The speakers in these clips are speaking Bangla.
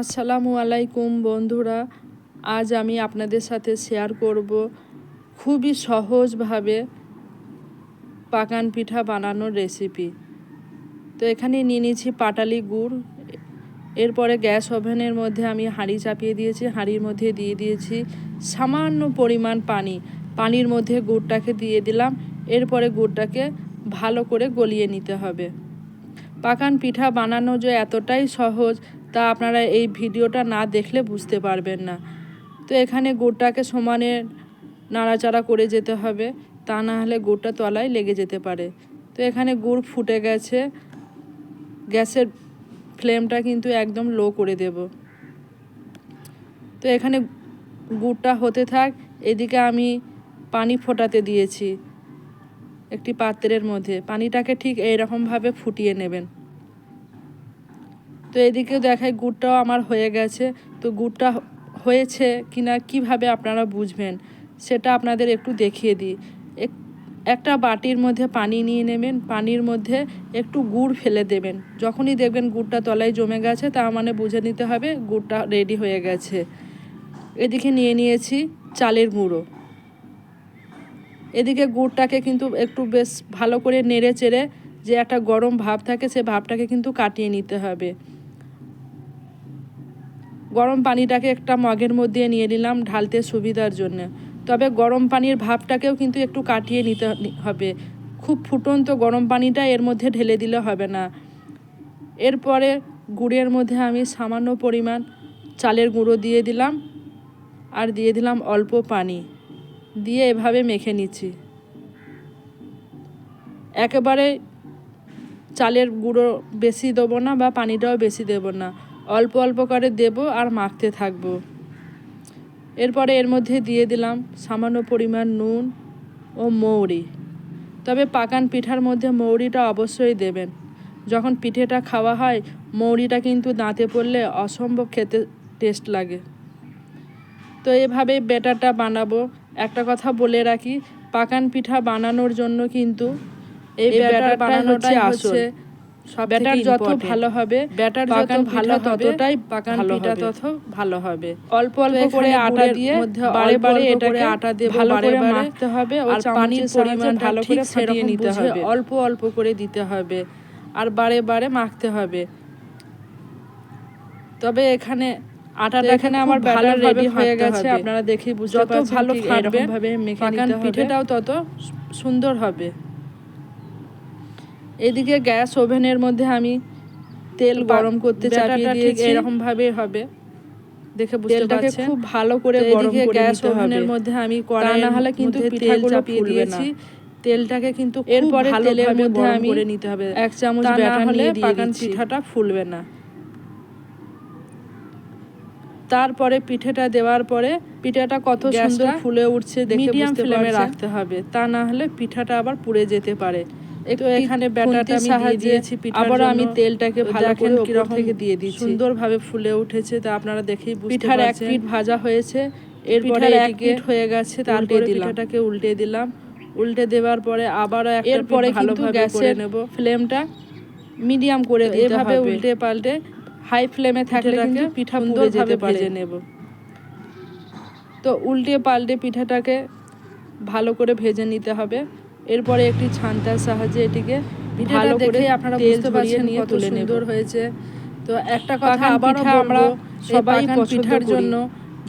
আসসালামু আলাইকুম বন্ধুরা, আজ আমি আপনাদের সাথে শেয়ার করব খুবই সহজভাবে পাকান পিঠা বানানোর রেসিপি তো এখানে নিয়ে নিয়েছি পাটালি গুড়, এরপরে গ্যাস ওভেনের মধ্যে আমি হাঁড়ি চাপিয়ে দিয়েছি, হাঁড়ির মধ্যে দিয়ে দিয়েছি সামান্য পরিমাণ পানি। পানির মধ্যে গুড়টাকে দিয়ে দিলাম, এরপরে গুড়টাকে ভালো করে গলিয়ে নিতে হবে। পাকান পিঠা বানানো যে এতটাই সহজ তা আপনারা এই ভিডিওটা না দেখলে বুঝতে পারবেন না। তো এখানে গুড়টাকে সমানে নাড়াচাড়া করে যেতে হবে, তা না হলে গুড়টা তলায় লেগে যেতে পারে। তো এখানে গুড় ফুটে গেছে, গ্যাসের ফ্লেমটা কিন্তু একদম লো করে দেব। তো এখানে গুড়টা হতে থাক, এদিকে আমি পানি ফোটাতে দিয়েছি, একটি পাত্রের মধ্যে। পানিটাকে ঠিক এইরকমভাবে ফুটিয়ে নেবেন। তো এদিকে দেখায় গুড়টাও আমার হয়ে গেছে। তো গুড়টা হয়েছে কিনা, কীভাবে আপনারা বুঝবেন? সেটা আপনাদের একটু দেখিয়ে দিই। একটা বাটির মধ্যে পানি নিয়ে নেবেন, পানির মধ্যে একটু গুড় ফেলে দেবেন। যখনই দেখবেন গুড়টা তলায় জমে গেছে, তা মানে বুঝে নিতে হবে গুড়টা রেডি হয়ে গেছে। এদিকে নিয়ে নিয়েছি চালের গুঁড়ো। এদিকে গুড়টাকে কিন্তু একটু বেশ ভালো করে নেড়ে চেড়ে যে একটা গরম ভাব থাকে, সে ভাবটাকে কিন্তু কাটিয়ে নিতে হবে। গরম পানিটাকে একটা মগের মধ্যে নিয়ে নিলাম ঢালতে সুবিধার জন্য। তবে গরম পানির ভাবটাকেও কিন্তু একটু কাটিয়ে নিতে হবে। খুব ফুটন্ত গরম পানিটা এর মধ্যে ঢেলে দিলে হবে না। এরপরে গুড়ের মধ্যে আমি সামান্য পরিমাণ চালের গুঁড়ো দিয়ে দিলাম আর দিয়ে দিলাম অল্প পানি। দিয়ে এভাবে মেখে নিচ্ছি। একেবারে চালের গুঁড়ো বেশি দেবো না বা পানিটাও বেশি দেবো না। অল্প অল্প করে দেব আর মাখতে থাকব। এরপরে এর মধ্যে দিয়ে দিলাম সামান্য পরিমাণ নুন ও মৌরি। তবে পাকান পিঠার মধ্যে মৌরিটা অবশ্যই দেবেন। যখন পিঠেটা খাওয়া হয় মৌরিটা কিন্তু দাঁতে পড়লে অসম্ভব খেতে টেস্ট লাগে। তো এভাবে ব্যাটারটা বানাবো। একটা কথা বলে রাখি পাকান পিঠা বানানোর জন্য কিন্তু এই ব্যাটার বানানোটাই হচ্ছে ব্যাটার যত ভালো হবে ব্যাটার যত ভালো ততটাই পাকান পিঠা তত ভালো হবে। অল্প অল্প করে আটা দিয়ে বারে বারে এটাকে আটা দিয়ে ভালো করে মাখতে হবে ও পানির পরিমাণ ভালো করে ফাটিয়ে নিতে হবে। অল্প অল্প করে দিতে হবে আর বারে বারে মাখতে হবে। তবে এখানে আটাটা এখানে আমার ভালো রেডি হয়ে গেছে আপনারা দেখে বুঝতে পারছেন যত ভালো ফাটবে ভাবে মেখে নিতে হবে। পিঠেটাও তত সুন্দর হবে। এদিকে গ্যাস ওভেনের মধ্যে আমি তেল গরম করতে চাপিয়ে দিয়েছি। এরকম ভাবে হবে। দেখে বুঝতে পারছেন? খুব ভালো করে গরম করে গ্যাস ওভেনের মধ্যে আমি কড়াই না হলে কিন্তু তেল চাপিয়ে দিয়েছি। তেলটাকে কিন্তু এরপরে তেলের মধ্যে আমি করে নিতে হবে। এক চামচ ব্যাটার নিয়ে দিয়ে দিচ্ছি। পিঠাটা ফুলবে না। তারপরে পিঠেটা দেওয়ার পরে পিঠাটা কত সুন্দর ফুলে উঠছে দেখে মিডিয়াম ফ্লেমে রাখতে হবে। তা না হলে পিঠাটা আবার পুড়ে যেতে পারে। একটু এখানে ব্যাটারটা আমি দিয়ে দিয়েছি আবার আমি তেলটাকে ভালো করে উপর থেকে দিয়ে দিয়েছি সুন্দরভাবে ফুলে উঠেছে তা আপনারা দেখেই বুঝতে পিঠার এক পিঠ ভাজা হয়েছে এরপরে এক পিঠ হয়ে গেছে তারপরে পিঠাটাকে উল্টে দিলাম। উল্টে দেওয়ার পরে আবারও এরপরে কিন্তু গ্যাসের নেব। ফ্লেমটা মিডিয়াম করে এভাবে উল্টে পাল্টে হাই ফ্লেমে থাকলে কিন্তু পিঠা যেতে ভেজে নেব। তো উল্টে পাল্টে পিঠাটাকে ভালো করে ভেজে নিতে হবে। এরপরে একটি ছান্তার সাহায্যে এটিকে ভালো করে আপনারা বুঝতে পারছেন কত সুন্দর হয়েছে। তো একটা কথা আবার আমরা সবাই পিঠার জন্য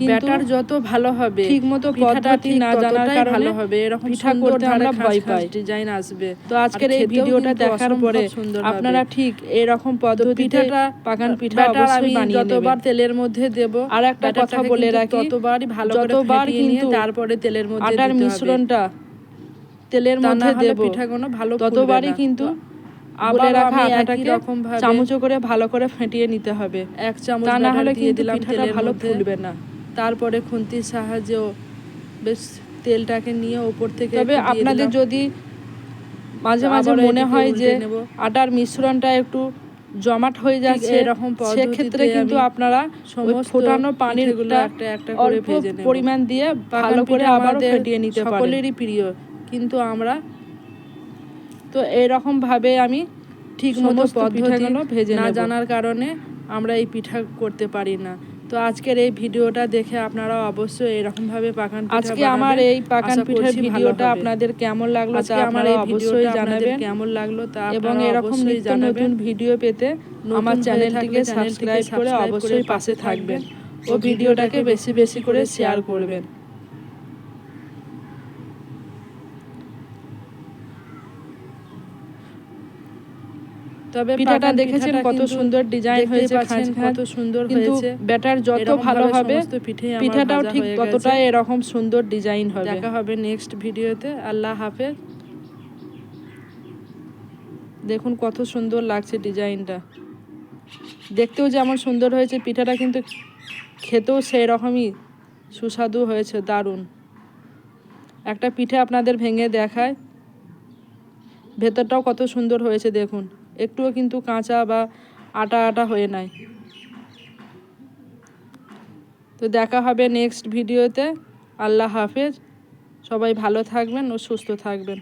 ব্যাটার যত ভালো হবে ঠিকমতো পদ্ধতি না জানার ভালো হবে এরকম পিঠা করতে আমরা ভয় পাই। ডিজাইন আসবে। তো আজকের এই ভিডিওটা দেখার পরে আপনারা ঠিক এরকম পদ্ধতিটা পাকান পিঠা অবশ্যই বানিয়ে যতবার তেলের মধ্যে দেব আর একটা কথা বলে রাখি ততবারই ভালো করে যতবার কিন্তু তারপরে তেলের মধ্যে আটার মিশ্রণটা তেলের মধ্যে দেব। পিঠাগুলো ভালো ততবারই কিন্তু আবার রাখা আটাটাকে রকম ভাবে চামচ করে ভালো করে ফেটিয়ে নিতে হবে। এক চামচ তা না হলে দিয়ে দিলাম পিঠাটা ভালো ফুলবে না। তারপরে খুন্তির সাহায্যেও বেশ তেলটাকে নিয়ে ওপর থেকে তবে আপনাদের যদি মাঝে মাঝে মনে হয় যে আটার মিশ্রণটা একটু জমাট হয়ে যাচ্ছে এরকম সেক্ষেত্রে কিন্তু আপনারা ফোটানো পানির একটা একটা করে ভেজে পরিমাণ দিয়ে ভালো করে আবার ফেটিয়ে নিতে পারেন। সকলেরই প্রিয়। কিন্তু আমরা তো এরকম ভাবে আমি ঠিক মতো পদ্ধতি ভেজে না জানার কারণে আমরা এই পিঠা করতে পারি না। তো আজকের এই ভিডিওটা দেখে আপনারা অবশ্যই এরকম ভাবে পাকান আজকে আমার এই পাকান পিঠার ভিডিওটা আপনাদের কেমন লাগল তা আমার এই অবশ্যই ভিডিওটা জানাবেন। কেমন লাগল তা এবং এরকম নিত্য। নতুন ভিডিও পেতে আমার চ্যানেলটিকে সাবস্ক্রাইব করে অবশ্যই পাশে থাকবেন ও ভিডিওটাকে বেশি বেশি করে শেয়ার করবেন। তবে পিঠাটা দেখেছেন কত সুন্দর ডিজাইন হয়েছে খাঁজ। কত সুন্দর কিন্তু হয়েছে। ব্যাটার যত ভালো হবে পিঠাটাও ঠিক হয়ে ততটাই এরকম সুন্দর ডিজাইন হবে। দেখা হবে নেক্সট ভিডিওতে। আল্লাহ হাফেজ। দেখুন কত সুন্দর লাগছে ডিজাইনটা দেখতেও যেমন সুন্দর হয়েছে পিঠাটা কিন্তু খেতেও সেই রকমই সুস্বাদু হয়েছে দারুণ। একটা পিঠে আপনাদের ভেঙে দেখায়। ভেতরটাও কত সুন্দর হয়েছে দেখুন। একটুও কিন্তু কাঁচা বা আটা আটা হয়ে নাই। তো দেখা হবে নেক্সট ভিডিওতে আল্লাহ হাফেজ। সবাই ভালো থাকবেন ও সুস্থ থাকবেন।